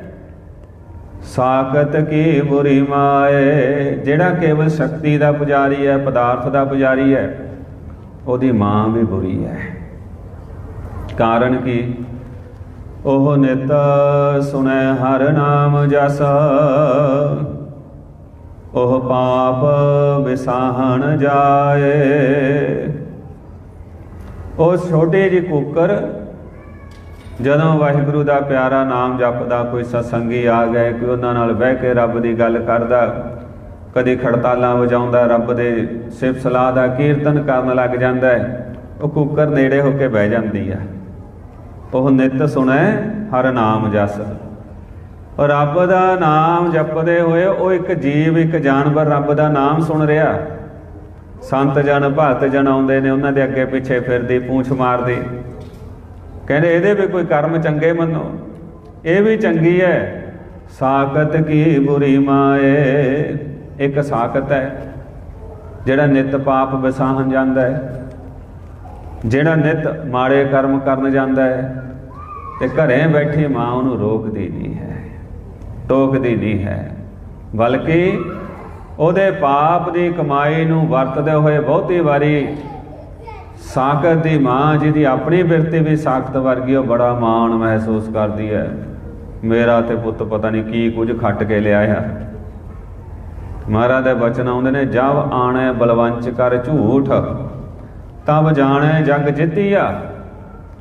ਸਾਖਤ ਕੀ ਬੁਰੀ ਮਾਏ? ਜਿਹੜਾ ਕੇਵਲ ਸ਼ਕਤੀ ਦਾ ਪੁਜਾਰੀ ਹੈ, ਪਦਾਰਥ ਦਾ ਪੁਜਾਰੀ ਹੈ, ਉਹਦੀ ਮਾਂ ਵੀ ਬੁਰੀ ਹੈ। ਕਾਰਨ ਕੀ? ਉਹ ਨਿਤ ਸੁਣੈ ਹਰ ਨਾਮ ਜਸ। ਉਹ ਪਾਪ ਵਿਸਾਹਣ ਜਾਏ। ਉਹ ਛੋਟੇ ਜਿਹੇ ਕੁੱਕਰ, ਜਦੋਂ ਵਾਹਿਗੁਰੂ ਦਾ ਪਿਆਰਾ ਨਾਮ ਜਪਦਾ, ਕੋਈ ਸਤਸੰਗੀ ਆ ਗਏ, ਕੋਈ ਉਹਨਾਂ ਨਾਲ ਬਹਿ ਕੇ ਰੱਬ ਦੀ ਗੱਲ ਕਰਦਾ, ਕਦੇ ਖੜਤਾਲਾਂ ਵਜਾਉਂਦਾ, ਰੱਬ ਦੇ ਸਿਫਤ ਸਲਾਹ ਦਾ ਕੀਰਤਨ ਕਰਨ ਲੱਗ ਜਾਂਦਾ ਹੈ, ਉਹ ਕੁੱਕਰ ਨੇੜੇ ਹੋ ਕੇ ਬਹਿ ਜਾਂਦੀ ਆ। ਉਹ ਨਿਤ ਸੁਣੈ ਹਰ ਨਾਮ ਜਸ। ਰੱਬ ਦਾ ਨਾਮ ਜਪਦੇ ਹੋਏ ਉਹ ਇੱਕ ਜੀਵ, ਇੱਕ ਜਾਨਵਰ ਰੱਬ ਦਾ ਨਾਮ ਸੁਣ ਰਿਹਾ। ਸੰਤ ਜਨ, ਭਗਤ ਜਨ ਆਉਂਦੇ ਨੇ, ਉਹਨਾਂ ਦੇ ਅੱਗੇ ਪਿੱਛੇ ਫਿਰਦੀ, ਪੂੰਛ ਮਾਰਦੀ। ਕਹਿੰਦੇ ਇਹਦੇ ਵੀ ਕੋਈ ਕਰਮ ਚੰਗੇ ਮੰਨੋ। ਇਹ ਵੀ ਚੰਗੀ ਹੈ ਸਾਖਤ ਕੀ ਬੁਰੀ ਮਾਏ? ਇੱਕ ਸਾਖਤ ਹੈ ਜਿਹੜਾ ਨਿਤ ਪਾਪ ਵਿਸਾਹਣ ਜਾਂਦਾ ਹੈ ਜਿਹੜਾ ਨਿਤ ਮਾੜੇ ਕਰਮ ਕਰਨ ਜਾਂਦਾ ਹੈ ਤੇ ਘਰੇ ਬੈਠੀ ਮਾਂ ਉਹਨੂੰ ਰੋਕਦੀ ਨਹੀਂ ਹੈ, ਟੋਕਦੀ ਨਹੀਂ ਹੈ। ਬਲਕਿ ਉਹਦੇ ਪਾਪ ਦੀ ਕਮਾਈ ਨੂੰ ਵਰਤਦੇ ਹੋਏ ਬਹੁਤੀ ਵਾਰੀ ਸਾਕਤ ਦੀ ਮਾਂ ਜਿਹਦੀ ਆਪਣੀ ਬਿਰਤੀ ਵੀ ਸਾਕਤ ਵਰਗੀ ਉਹ ਬੜਾ ਮਾਣ ਮਹਿਸੂਸ ਕਰਦੀ ਹੈ। ਮੇਰਾ ਤੇ ਪੁੱਤ ਪਤਾ ਨਹੀਂ ਕੀ ਕੁਝ ਖੱਟ ਕੇ ਲਿਆਇਆ ਮਹਾਰਾਜ ਦੇ ਬਚਨ ਆਉਂਦੇ ਨੇ ਜਬ ਆਣੈ ਬਲਵੰਚ ਕਰ ਝੂਠ ਤਬ ਜਾਣੈ ਜਗ ਜਿੱਤੀਆ।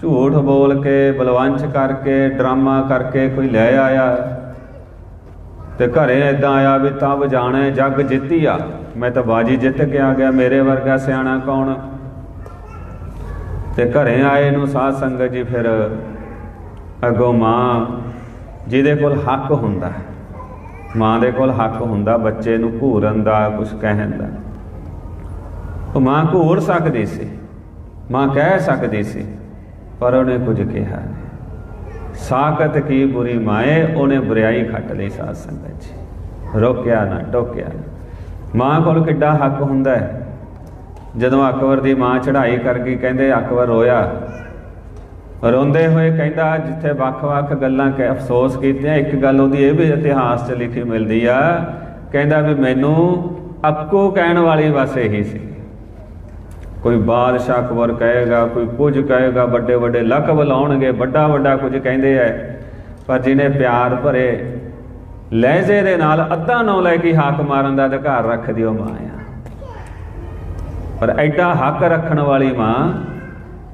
ਝੂਠ ਬੋਲ ਕੇ ਬਲਵੰਚ ਕਰਕੇ, ਡਰਾਮਾ ਕਰਕੇ ਕੋਈ ਲੈ ਆਇਆ। ਤੇ ਘਰੇ ਇਦਾਂ ਆਇਆ ਵੀ ਤਬ ਜਾਣੈ ਜਗ ਜਿੱਤੀਆ। ਮੈਂ ਤਾਂ ਬਾਜੀ ਜਿੱਤ ਕੇ ਆ ਗਿਆ, ਮੇਰੇ ਵਰਗਾ ਸਿਆਣਾ ਕੌਣ? ਤੇ ਘਰੇ ਆਏ ਨੂੰ ਸਾਧ ਸੰਗਤ ਜੀ ਫਿਰ ਅਗੋ ਮਾਂ, ਜਿਹਦੇ ਕੋਲ ਹੱਕ ਹੁੰਦਾ ਮਾਂ ਦੇ ਕੋਲ ਹੱਕ ਹੁੰਦਾ ਬੱਚੇ ਨੂੰ ਘੂਰਨ ਦਾ ਕੁਝ ਕਹਿਣ ਦਾ। ਉਹ ਮਾਂ ਘੂਰ ਸਕਦੀ ਸੀ, ਮਾਂ ਕਹਿ ਸਕਦੀ ਸੀ, ਪਰ ਉਹਨੇ ਕੁਝ ਕਿਹਾ ਨਹੀਂ। ਸਾਖਤ ਕੀ ਬੁਰੀ ਮਾਏ, ਉਹਨੇ ਬੁਰਾਈ ਖੱਟ ਲਈ ਸਾਧ ਸੰਗਤ ਜੀ। ਰੋਕਿਆ ਨਾ, ਟੋਕਿਆ ਨਾ। ਮਾਂ ਕੋਲ ਕਿੱਡਾ ਹੱਕ ਹੁੰਦਾ ਹੈ? ਜਦੋਂ ਅਕਬਰ ਦੀ ਮਾਂ ਚੜ੍ਹਾਈ ਕਰ ਗਈ, ਕਹਿੰਦੇ ਅਕਬਰ ਰੋਇਆ। ਰੋਂਦੇ ਹੋਏ ਕਹਿੰਦਾ, ਜਿੱਥੇ ਵੱਖ-ਵੱਖ ਗੱਲਾਂ ਕੇ ਅਫਸੋਸ ਕੀਤੀਆਂ, ਇੱਕ ਗੱਲ ਉਹਦੀ ਇਹ ਵੀ ਇਤਿਹਾਸ 'ਚ ਲਿਖੀ ਮਿਲਦੀ ਆ। ਕਹਿੰਦਾ ਵੀ ਮੈਨੂੰ ਅੱਕੋ ਕਹਿਣ ਵਾਲੀ ਬਸ ਇਹੀ ਸੀ। ਕੋਈ ਬਾਦਸ਼ਾਹ ਅਕਬਰ ਕਹੇਗਾ, ਕੋਈ ਕੁਝ ਕਹੇਗਾ, ਵੱਡੇ ਵੱਡੇ ਲਕਬ ਲਾਉਣਗੇ ਵੱਡਾ ਵੱਡਾ ਕੁਝ ਕਹਿੰਦੇ ਐ। ਪਰ ਜਿਹਨੇ ਪਿਆਰ ਭਰੇ, ਲਹਿਜ਼ੇ ਦੇ ਨਾਲ ਅੱਧਾ ਨੌ ਲੈ ਕੇ ਹਾਕ ਮਾਰਨ ਦਾ ਅਧਿਕਾਰ ਰੱਖਦੀ ਉਹ ਮਾਂ ਆ ਪਰ ਐਡਾ ਹੱਕ ਰੱਖਣ ਵਾਲੀ ਮਾਂ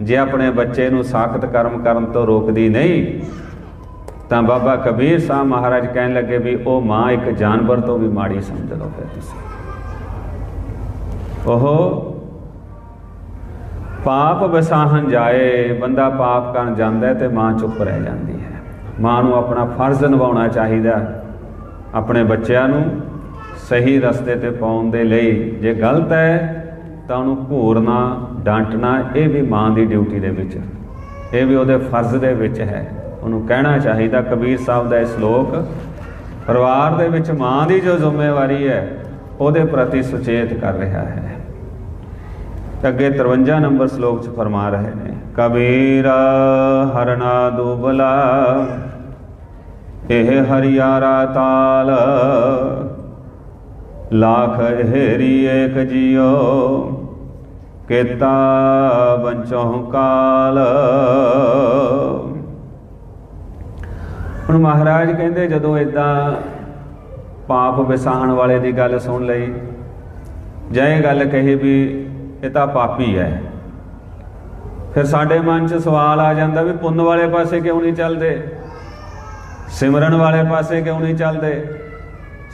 ਜੇ ਆਪਣੇ ਬੱਚੇ ਨੂੰ ਸਾਖਤ ਕਰਮ ਕਰਨ ਤੋਂ ਰੋਕਦੀ ਨਹੀਂ, ਤਾਂ ਬਾਬਾ ਕਬੀਰ ਸਾਹਿਬ ਮਹਾਰਾਜ ਕਹਿਣ ਲੱਗੇ ਵੀ ਉਹ ਮਾਂ ਇੱਕ ਜਾਨਵਰ ਤੋਂ ਵੀ ਮਾੜੀ ਸਮਝ ਲਓ ਫਿਰ ਤੁਸੀਂ। ਉਹ ਪਾਪ ਵਿਸਾਹਨ ਜਾਏ, ਬੰਦਾ ਪਾਪ ਕਰਨ ਜਾਂਦਾ ਹੈ ਤੇ ਮਾਂ ਚੁੱਪ ਰਹਿ ਜਾਂਦੀ ਹੈ। ਮਾਂ ਨੂੰ ਆਪਣਾ ਫਰਜ਼ ਨਿਭਾਉਣਾ ਚਾਹੀਦਾ ਆਪਣੇ ਬੱਚਿਆਂ ਨੂੰ ਸਹੀ ਰਸਤੇ ਤੇ ਪਾਉਣ ਦੇ ਲਈ ਜੇ ਗਲਤ ਹੈ, ਤਾਂ ਉਹਨੂੰ ਘੂਰਨਾ, ਡਾਂਟਣਾ, ਇਹ ਵੀ ਮਾਂ ਦੀ ਡਿਊਟੀ ਦੇ ਵਿੱਚ। ਇਹ ਵੀ ਉਹਦੇ ਫਰਜ਼ ਦੇ ਵਿੱਚ ਹੈ। ਉਹਨੂੰ ਕਹਿਣਾ ਚਾਹੀਦਾ, ਕਬੀਰ ਸਾਹਿਬ ਦਾ ਇਹ ਸ਼ਲੋਕ, ਪਰਿਵਾਰ ਦੇ ਵਿੱਚ ਮਾਂ ਦੀ ਜੋ ਜ਼ਿੰਮੇਵਾਰੀ ਹੈ, ਉਹਦੇ ਪ੍ਰਤੀ ਸੁਚੇਤ ਕਰ ਰਿਹਾ ਹੈ। ਅੱਗੇ 53 ਨੰਬਰ ਸ਼ਲੋਕ 'ਚ ਫਰਮਾ ਰਹੇ ਨੇ, ਕਬੀਰਾ ਹਰਨਾ ਦੁਬਲਾ, ਇਹ ਹਰਿਆਰਾ ਤਾਲ, ਲਾਖ ਹੇਰੀ ਏਕ ਜਿਉ, ਕੇਤਾ ਬੰਚੋਂ ਕਾਲ। ਹੁਣ ਮਹਾਰਾਜ ਕਹਿੰਦੇ ਜਦੋਂ ਇਦਾਂ ਪਾਪ ਵਿਸਾਹਣ ਵਾਲੇ ਦੀ ਗੱਲ ਸੁਣ ਲਈ, ਜਾਂ ਇਹ ਗੱਲ ਕਹੀ ਵੀ ਇਹ ਤਾਂ ਪਾਪੀ ਹੈ। ਫਿਰ ਸਾਡੇ ਮਨ 'ਚ ਸਵਾਲ ਆ ਜਾਂਦਾ ਵੀ ਪੁੰਨ ਵਾਲੇ ਪਾਸੇ ਕਿਉਂ ਨਹੀਂ ਚੱਲਦੇ? ਸਿਮਰਨ ਵਾਲੇ ਪਾਸੇ ਕਿਉਂ ਨਹੀਂ ਚੱਲਦੇ?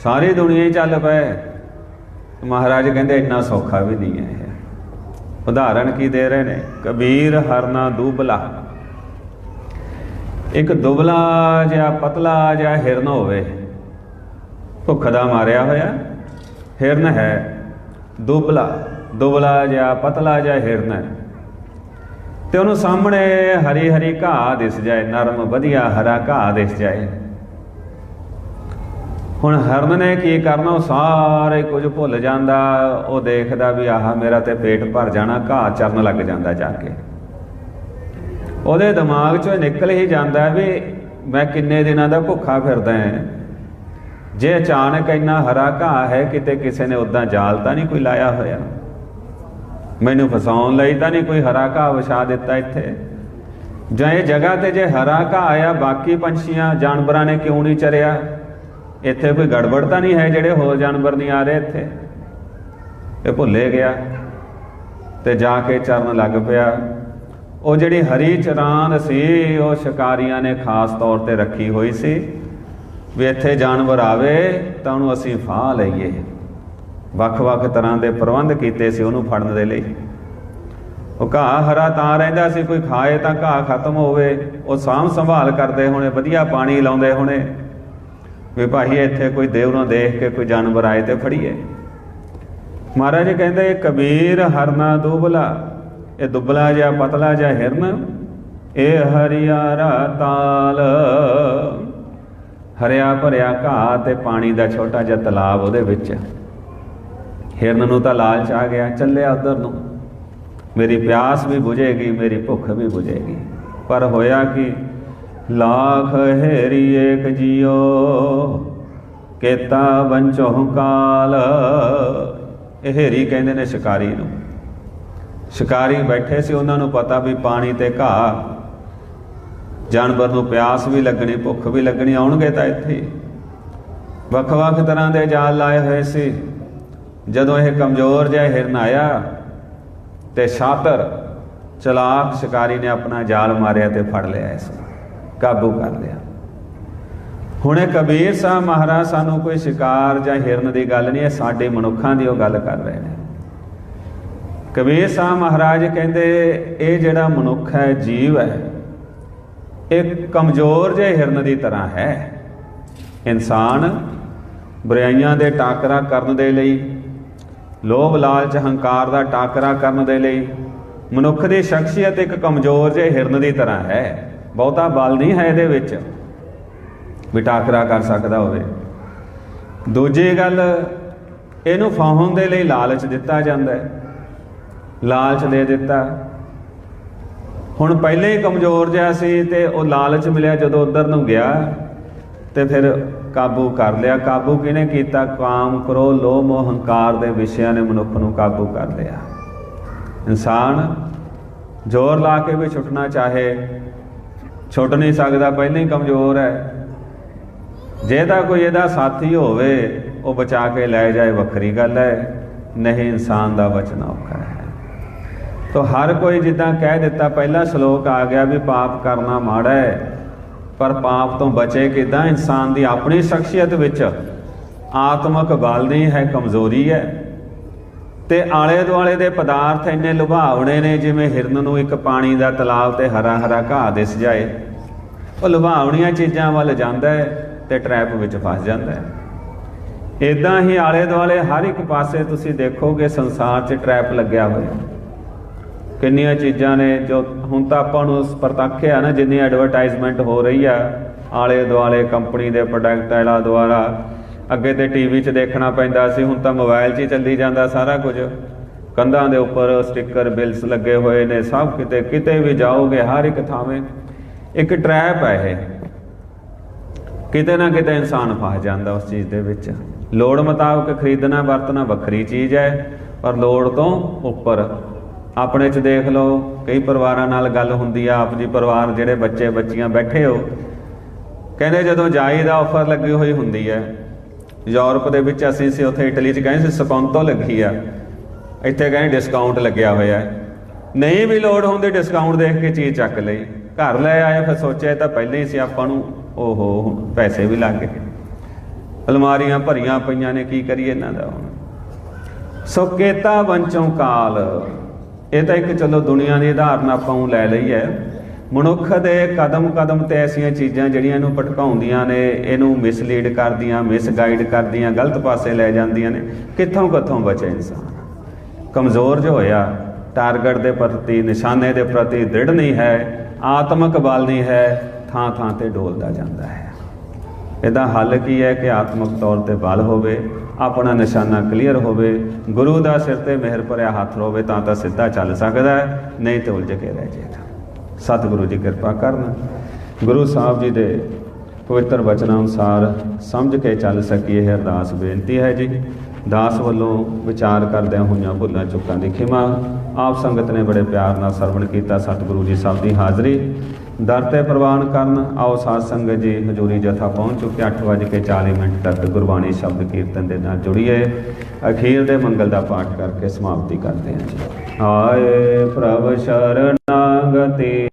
ਸਾਰੀ ਦੁਨੀਆ ਹੀ ਚੱਲ ਪਏ। ਮਹਾਰਾਜ ਕਹਿੰਦੇ ਇੰਨਾ ਸੌਖਾ ਵੀ ਨਹੀਂ ਹੈ ਇਹ। ਉਦਾਹਰਣ ਕੀ ਦੇ ਰਹੇ ਨੇ? ਕਬੀਰ ਹਰਨਾ ਦੂਬਲਾ। ਇੱਕ ਦੁਬਲਾ ਜਿਹਾ ਪਤਲਾ ਜਿਹਾ ਹਿਰਨ ਹੋਵੇ। ਭੁੱਖ ਦਾ ਮਾਰਿਆ ਹੋਇਆ। ਹਿਰਨ ਹੈ ਦੁਬਲਾ। ਦੁਬਲਾ ਜਿਹਾ ਪਤਲਾ ਜਿਹਾ ਹਿਰਨ। ਹੈ ਤੇ ਉਹਨੂੰ ਸਾਹਮਣੇ ਹਰੀ ਹਰੀ ਘਾਹ ਦਿਸ ਜਾਏ, ਨਰਮ ਵਧੀਆ ਹਰਾ ਘਾਹ ਦਿਸ ਜਾਏ। ਹੁਣ ਹਰਨ ਨੇ ਕੀ ਕਰਨਾ? ਉਹ ਸਾਰੇ ਕੁਝ ਭੁੱਲ ਜਾਂਦਾ। ਉਹ ਦੇਖਦਾ ਵੀ ਆਹ ਮੇਰਾ ਤੇ ਪੇਟ ਭਰ ਜਾਣਾ, ਘਾਹ ਚਰਨ ਲੱਗ ਜਾਂਦਾ ਜਾ ਕੇ। ਉਹਦੇ ਦਿਮਾਗ 'ਚੋਂ ਨਿਕਲ ਹੀ ਜਾਂਦਾ ਵੀ ਮੈਂ ਕਿੰਨੇ ਦਿਨਾਂ ਦਾ ਭੁੱਖਾ ਫਿਰਦਾ ਹਾਂ। ਜੇ ਅਚਾਨਕ ਇੰਨਾ ਹਰਾ ਘਾਹ ਹੈ, ਕਿਤੇ ਕਿਸੇ ਨੇ ਉਦਾਂ ਜਾਲ ਤਾਂ ਨਹੀਂ ਕੋਈ ਲਾਇਆ ਹੋਇਆ? ਮੈਨੂੰ ਫਸਾਉਣ ਲਈ ਤਾਂ ਨਹੀਂ ਕੋਈ ਹਰਾ ਘਾਹ ਵਿਛਾ ਦਿੱਤਾ ਇੱਥੇ। ਜਾਂ ਇਹ ਜਗ੍ਹਾ ਤੇ ਜੇ ਹਰਾ ਘਾਹ ਆਇਆ, ਬਾਕੀ ਪੰਛੀਆਂ, ਜਾਨਵਰਾਂ ਨੇ ਕਿਉਂ ਨਹੀਂ ਚਰਿਆ? ਇੱਥੇ ਕੋਈ ਗੜਬੜ ਤਾਂ ਨਹੀਂ ਹੈ ਜਿਹੜੇ ਹੋਰ ਜਾਨਵਰ ਨਹੀਂ ਆ ਰਹੇ ਇੱਥੇ? ਇਹ ਭੁੱਲੇ ਗਿਆ ਤੇ ਜਾ ਕੇ ਚਰਨ ਲੱਗ ਪਿਆ। ਉਹ ਜਿਹੜੀ ਹਰੀ ਚਰਾਂਦ ਸੀ, ਉਹ ਸ਼ਿਕਾਰੀਆਂ ਨੇ ਖਾਸ ਤੌਰ ਤੇ ਰੱਖੀ ਹੋਈ ਸੀ। ਵੀ ਇੱਥੇ ਜਾਨਵਰ ਆਵੇ ਤਾਂ ਉਹਨੂੰ ਅਸੀਂ ਫਾਹ ਲਈਏ। ਵੱਖ-ਵੱਖ ਤਰ੍ਹਾਂ ਦੇ ਪ੍ਰਬੰਧ ਕੀਤੇ ਸੀ ਉਹਨੂੰ ਫੜਨ ਦੇ ਲਈ। ਉਹ ਘਾਹ ਹਰਾ ਤਾਂ ਰਹਿੰਦਾ ਸੀ, ਕੋਈ ਖਾਏ ਤਾਂ ਘਾਹ ਖਤਮ ਹੋਵੇ। ਉਹ ਸਾਂਭ ਸੰਭਾਲ ਕਰਦੇ ਹੋਣੇ, ਵਧੀਆ ਪਾਣੀ ਲਾਉਂਦੇ ਹੋਣੇ। ਵੀ ਭਾਈ ਇੱਥੇ ਕੋਈ ਦੇਵ ਨੂੰ ਦੇਖ ਕੇ ਕੋਈ ਜਾਨਵਰ ਆਏ ਤੇ ਫੜੀਏ। ਮਹਾਰਾਜ ਕਹਿੰਦੇ ਕਬੀਰ ਹਰਨਾ ਦੁਬਲਾ, ਇਹ ਦੁਬਲਾ ਜਿਹਾ ਪਤਲਾ ਜਿਹਾ ਹਿਰਨ, ਇਹ ਹਰਿਆਰਾ ਤਾਲ। ਹਰਿਆ ਭਰਿਆ ਘਾਹ ਤੇ ਪਾਣੀ ਦਾ ਛੋਟਾ ਜਿਹਾ ਤਲਾਬ ਉਹਦੇ ਵਿੱਚ। ਹਿਰਨ ਨੂੰ ਤਾਂ ਲਾਲਚ ਆ ਗਿਆ, ਚੱਲਿਆ ਉਧਰ ਨੂੰ। ਮੇਰੀ ਪਿਆਸ ਵੀ ਬੁਝੇਗੀ, ਮੇਰੀ ਭੁੱਖ ਵੀ ਬੁਝੇਗੀ। ਪਰ ਹੋਇਆ ਕਿ? ਲਾਖ ਹੈਰੀ ਏਕ ਜਿਉ ਕੇਤਾ ਬੰਚੋ ਕਾਲ। ਇਹ ਹੇਰੀ ਕਹਿੰਦੇ ਨੇ ਸ਼ਿਕਾਰੀ ਨੂੰ। ਸ਼ਿਕਾਰੀ ਬੈਠੇ ਸੀ, ਉਹਨਾਂ ਨੂੰ ਪਤਾ ਵੀ ਪਾਣੀ ਤੇ ਘਾਹ। ਜਾਨਵਰ ਨੂੰ ਪਿਆਸ ਵੀ ਲੱਗਣੀ, ਭੁੱਖ ਵੀ ਲੱਗਣੀ, ਆਉਣਗੇ ਤਾਂ ਇੱਥੇ ਵੱਖ-ਵੱਖ ਤਰ੍ਹਾਂ ਦੇ ਜਾਲ ਲਾਏ ਹੋਏ ਸੀ। ਜਦੋਂ ਇਹ ਕਮਜ਼ੋਰ ਜਿਹਾ ਹਿਰਨ ਆਇਆ ਤੇ ਸ਼ਾਤਰ ਚਲਾਕ ਸ਼ਿਕਾਰੀ ਨੇ ਆਪਣਾ ਜਾਲ ਮਾਰਿਆ ਤੇ ਫੜ ਲਿਆ ਇਸ ਨੂੰ, ਕਾਬੂ ਕਰ ਲਿਆ। ਹੁਣੇ ਕਬੀਰ ਸਾਹਿਬ ਮਹਾਰਾਜ ਸਾਨੂੰ ਕੋਈ ਸ਼ਿਕਾਰ ਜਾਂ ਹਿਰਨ ਦੀ ਗੱਲ ਨਹੀਂ, ਇਹ ਸਾਡੇ ਮਨੁੱਖਾਂ ਦੀ ਉਹ ਗੱਲ ਕਰ ਰਹੇ ਨੇ। ਕਬੀਰ ਸਾਹਿਬ ਮਹਾਰਾਜ ਕਹਿੰਦੇ, ਇਹ ਜਿਹੜਾ ਮਨੁੱਖ ਹੈ, ਜੀਵ ਹੈ, ਇਹ ਕਮਜ਼ੋਰ ਜਿਹੇ ਹਿਰਨ ਦੀ ਤਰ੍ਹਾਂ ਹੈ। ਇਨਸਾਨ ਬੁਰਾਈਆਂ ਦੇ ਟਾਕਰਾ ਕਰਨ ਦੇ ਲਈ ਲੋਭ, ਲਾਲਚ, ਹੰਕਾਰ ਦਾ ਟਾਕਰਾ ਕਰਨ ਦੇ ਲਈ ਮਨੁੱਖ ਦੀ ਸ਼ਖਸੀਅਤ ਇੱਕ ਕਮਜ਼ੋਰ ਜਿਹੇ ਹਿਰਨ ਦੀ ਤਰ੍ਹਾਂ ਹੈ। ਬਹੁਤਾ ਬਲ ਨਹੀਂ ਹੈ ਇਹਦੇ ਵਿੱਚ ਵੀ ਟਾਕਰਾ ਕਰ ਸਕਦਾ ਹੋਵੇ। ਦੂਜੀ ਗੱਲ, ਇਹਨੂੰ ਫਾਉਣ ਦੇ ਲਈ ਲਾਲਚ ਦਿੱਤਾ ਜਾਂਦਾ ਹੈ। ਲਾਲਚ ਦੇ ਦਿੱਤਾ। ਹੁਣ ਪਹਿਲੇ ਹੀ ਕਮਜ਼ੋਰ ਜਿਹਾ ਸੀ ਤੇ ਉਹ ਲਾਲਚ ਮਿਲਿਆ ਜਦੋਂ ਉਧਰ ਨੂੰ ਗਿਆ। ਤੇ ਫਿਰ ਕਾਬੂ ਕਰ ਲਿਆ। ਕਾਬੂ ਕਿਹਨੇ ਕੀਤਾ? ਕਾਮ ਕਰੋ ਲੋਭ ਮੋਹ ਹੰਕਾਰ ਦੇ ਵਿਸ਼ਿਆਂ ਨੇ ਮਨੁੱਖ ਨੂੰ ਕਾਬੂ ਕਰ ਲਿਆ। ਇਨਸਾਨ ਜ਼ੋਰ ਲਾ ਕੇ ਵੀ ਛੁੱਟਣਾ ਚਾਹੇ, ਛੁੱਟ ਨਹੀਂ ਸਕਦਾ, ਪਹਿਲਾਂ ਹੀ ਕਮਜ਼ੋਰ ਹੈ। ਜੇ ਤਾਂ ਕੋਈ ਇਹਦਾ ਸਾਥੀ ਹੋਵੇ, ਉਹ ਬਚਾ ਕੇ ਲੈ ਜਾਏ, ਵੱਖਰੀ ਗੱਲ ਹੈ। ਨਹੀਂ, ਇਨਸਾਨ ਦਾ ਬਚਣਾ ਔਖਾ ਹੈ। ਤੋ ਹਰ ਕੋਈ ਜਿੱਦਾਂ ਕਹਿ ਦਿੱਤਾ, ਪਹਿਲਾ ਸ਼ਲੋਕ ਆ ਗਿਆ ਵੀ ਪਾਪ ਕਰਨਾ ਮਾੜਾ ਹੈ। ਪਰ ਪਾਪ ਤੋਂ ਬਚੇ ਕਿਦਾਂ ਇਨਸਾਨ ਦੀ ਆਪਣੀ ਸ਼ਖਸੀਅਤ ਵਿੱਚ ਆਤਮਕ ਬਲ ਨਹੀਂ ਹੈ, ਕਮਜ਼ੋਰੀ ਹੈ। ਤੇ ਆਲੇ ਦੁਆਲੇ ਦੇ ਪਦਾਰਥ ਇੰਨੇ ਲੁਭਾਵਣੇ ਨੇ, ਜਿਵੇਂ ਹਿਰਨ ਨੂੰ ਇੱਕ ਪਾਣੀ ਦਾ ਤਲਾਬ ਤੇ ਹਰਾ ਹਰਾ ਘਾਹ ਦਿਸ ਜਾਏ। ਉਹ ਲੁਭਾਵਣੀਆਂ ਚੀਜ਼ਾਂ ਵੱਲ ਜਾਂਦਾ ਹੈ ਤੇ ਟ੍ਰੈਪ ਵਿੱਚ ਫਸ ਜਾਂਦਾ ਹੈ। ਇਦਾਂ ਹੀ ਆਲੇ ਦੁਆਲੇ ਹਰ ਇੱਕ ਪਾਸੇ ਤੁਸੀਂ ਦੇਖੋਗੇ ਸੰਸਾਰ 'ਚ ਟ੍ਰੈਪ ਲੱਗਿਆ ਹੋਇਆ। ਕਿੰਨੀਆਂ ਚੀਜ਼ਾਂ ਨੇ ਜੋ ਹੁਣ ਤਾਂ ਆਪਾਂ ਨੂੰ ਪ੍ਰਤੱਖ ਆ ਨਾ ਜਿੰਨੀ ਐਡਵਰਟਾਈਜ਼ਮੈਂਟ ਹੋ ਰਹੀ ਆ, ਆਲੇ ਦੁਆਲੇ ਕੰਪਨੀ ਦੇ ਪ੍ਰੋਡਕਟ ਆਲਾ ਦੁਆਰਾ ਅੱਗੇ ਤੇ ਟੀਵੀ 'ਚ ਦੇਖਣਾ ਪੈਂਦਾ ਸੀ, ਹੁਣ ਤਾਂ ਮੋਬਾਈਲ 'ਚ ਹੀ ਚੱਲੀ ਜਾਂਦਾ ਸਾਰਾ ਕੁਝ। ਕੰਧਾਂ ਦੇ ਉੱਪਰ ਸਟicker ਬਿਲਸ ਲੱਗੇ ਹੋਏ ਨੇ, ਸਭ ਕਿਤੇ ਕਿਤੇ ਵੀ ਜਾਓਗੇ ਹਰ ਇੱਕ ਥਾਵੇਂ, ਇੱਕ ਟ੍ਰੈਪ ਹੈ ਇਹ। ਕਿਤੇ ਨਾ ਕਿਤੇ ਇਨਸਾਨ ਫਸ ਜਾਂਦਾ ਉਸ ਚੀਜ਼ ਦੇ ਵਿੱਚ। ਲੋੜ ਮੁਤਾਬਕ ਖਰੀਦਣਾ, ਵਰਤਣਾ ਵੱਖਰੀ ਚੀਜ਼ ਹੈ, ਪਰ ਲੋੜ ਤੋਂ ਉੱਪਰ। ਆਪਣੇ ਚ ਦੇਖ ਲਓ, ਕਈ ਪਰਿਵਾਰਾਂ ਨਾਲ ਗੱਲ ਹੁੰਦੀ ਆ, ਆਪ ਜੀ ਪਰਿਵਾਰ ਜਿਹੜੇ ਬੱਚੇ ਬੱਚੀਆਂ ਬੈਠੇ ਹੋ, ਕਹਿੰਦੇ ਜਦੋਂ ਜਾਈ ਦਾ ਆਫਰ ਲੱਗੀ ਹੋਈ ਹੁੰਦੀ ਹੈ, ਯੂਰਪ ਦੇ ਵਿੱਚ ਅਸੀਂ ਸੀ ਉੱਥੇ ਇਟਲੀ 'ਚ ਗਏ ਸੀ ਸਕੌਂਤੋ ਲੱਗੀ ਆ, ਇੱਥੇ ਕਹਿੰਦੇ ਡਿਸਕਾਊਂਟ ਲੱਗਿਆ ਹੋਇਆ ਹੈ। ਨਹੀਂ ਵੀ ਲੋੜ ਹੁੰਦੀ ਡਿਸਕਾਊਂਟ ਦੇਖ ਕੇ ਚੀਜ਼ ਚੱਕ ਲਈ, ਘਰ ਲੈ ਆਏ, ਫਿਰ ਸੋਚਿਆ ਤਾਂ ਪਹਿਲਾਂ ਹੀ ਸੀ ਆਪਾਂ ਨੂੰ, ਓਹੋ, ਹੁਣ ਪੈਸੇ ਵੀ ਲੱਗ ਗਏ। ਅਲਮਾਰੀਆਂ ਭਰੀਆਂ ਪਈਆਂ ਨੇ, ਕੀ ਕਰੀਏ ਇਹਨਾਂ ਦਾ ਹੁਣ? ਸੋ ਕੇਤਾ ਵੰਚੋਂ ਕਾਲ। ਇਹ ਤਾਂ ਇੱਕ ਚਲੋ ਦੁਨੀਆ ਦੀ ਉਦਾਹਰਨ ਆਪਾਂ ਨੂੰ ਲੈ ਲਈ ਹੈ। ਮਨੁੱਖ ਦੇ ਕਦਮ ਕਦਮ ਤੇ ਐਸੀਆਂ ਚੀਜ਼ਾਂ ਜਿਹੜੀਆਂ ਇਹਨੂੰ ਭਟਕਾਉਂਦੀਆਂ ਨੇ, ਇਹਨੂੰ ਮਿਸਲੀਡ ਕਰਦੀਆਂ ਮਿਸਗਾਈਡ ਕਰਦੀਆਂ, ਗਲਤ ਪਾਸੇ ਲੈ ਜਾਂਦੀਆਂ ਨੇ, ਕਿੱਥੋਂ ਕਿੱਥੋਂ ਬਚੇ ਇਨਸਾਨ? ਕਮਜ਼ੋਰ ਜੋ ਹੋਇਆ, ਟਾਰਗੇਟ ਦੇ ਪ੍ਰਤੀ, ਨਿਸ਼ਾਨੇ ਦੇ ਪ੍ਰਤੀ ਦ੍ਰਿੜ ਨਹੀਂ ਹੈ, ਆਤਮਿਕ ਬਲ ਨਹੀਂ ਹੈ, ਥਾਂ ਥਾਂ ਤੇ ਡੋਲਦਾ ਜਾਂਦਾ ਹੈ। ਇਹਦਾ ਹੱਲ ਕੀ ਹੈ ਕਿ ਆਤਮਿਕ ਤੌਰ ਤੇ ਬਲ ਹੋਵੇ ਆਪਣਾ ਨਿਸ਼ਾਨਾ ਕਲੀਅਰ ਹੋਵੇ, ਗੁਰੂ ਦਾ ਸਿਰ ਤੇ ਮਿਹਰ ਭਰਿਆ ਹੱਥ ਹੋਵੇ ਤਾਂ ਤਾਂ ਸਿੱਧਾ ਚੱਲ ਸਕਦਾ ਹੈ, ਨਹੀਂ ਤੇ ਉਲਝ ਕੇ ਰਹਿ ਜਾਏਗਾ। ਸਤਿਗੁਰੂ ਜੀ ਕਿਰਪਾ ਕਰਨ। ਗੁਰੂ ਸਾਹਿਬ ਜੀ ਦੇ ਪਵਿੱਤਰ ਬਚਨਾਂ ਅਨੁਸਾਰ ਸਮਝ ਕੇ ਚੱਲ ਸਕੀਏ ਇਹ ਅਰਦਾਸ ਬੇਨਤੀ ਹੈ ਜੀ। ਦਾਸ ਵੱਲੋਂ ਵਿਚਾਰ ਕਰਦਿਆਂ ਹੋਈਆਂ ਭੁੱਲਾਂ ਚੁੱਕਾਂ ਦੀ ਖਿਮਾ। ਆਪ ਸੰਗਤ ਨੇ ਬੜੇ ਪਿਆਰ ਨਾਲ ਸਰਵਣ ਕੀਤਾ ਸਤਿਗੁਰੂ ਜੀ ਸਭ ਦੀ ਹਾਜ਼ਰੀ। ਦਰ ਤੇ ਪ੍ਰਵਾਨ ਕਰਨ। ਆਓ ਸਾਧ ਸੰਗਤ ਜੀ, ਹਜੂਰੀ ਜਥਾ ਪਹੁੰਚ ਚੁੱਕੇ 8:40 ਮਿੰਟ ਤੱਕ ਗੁਰਬਾਣੀ ਸ਼ਬਦ ਕੀਰਤਨ ਦੇ ਨਾਲ ਜੁੜੀਏ। ਅਖੀਰ ਦੇ ਮੰਗਲ ਦਾ ਪਾਠ ਕਰਕੇ ਸਮਾਪਤੀ ਕਰਦੇ ਹਾਂ ਜੀ। ਆਏ ਪ੍ਰਭ ਸ਼ਰਨਾਗਤੀ,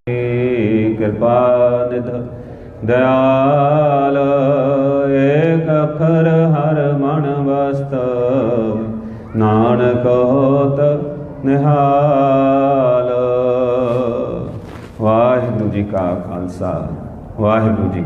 ਕਿਰਪਾ ਨਿਧ, ਦਇਆਲ, ਏਕ ਅਖਰ ਹਰ ਮਨ ਵਸਤ, ਨਾਨਕ ਹੋਤ ਨਿਹਾਲ। ਖਾਲਸਾ ਵਾਹਿਗੁਰੂ ਜੀ ਕੀ ਫਤਿਹ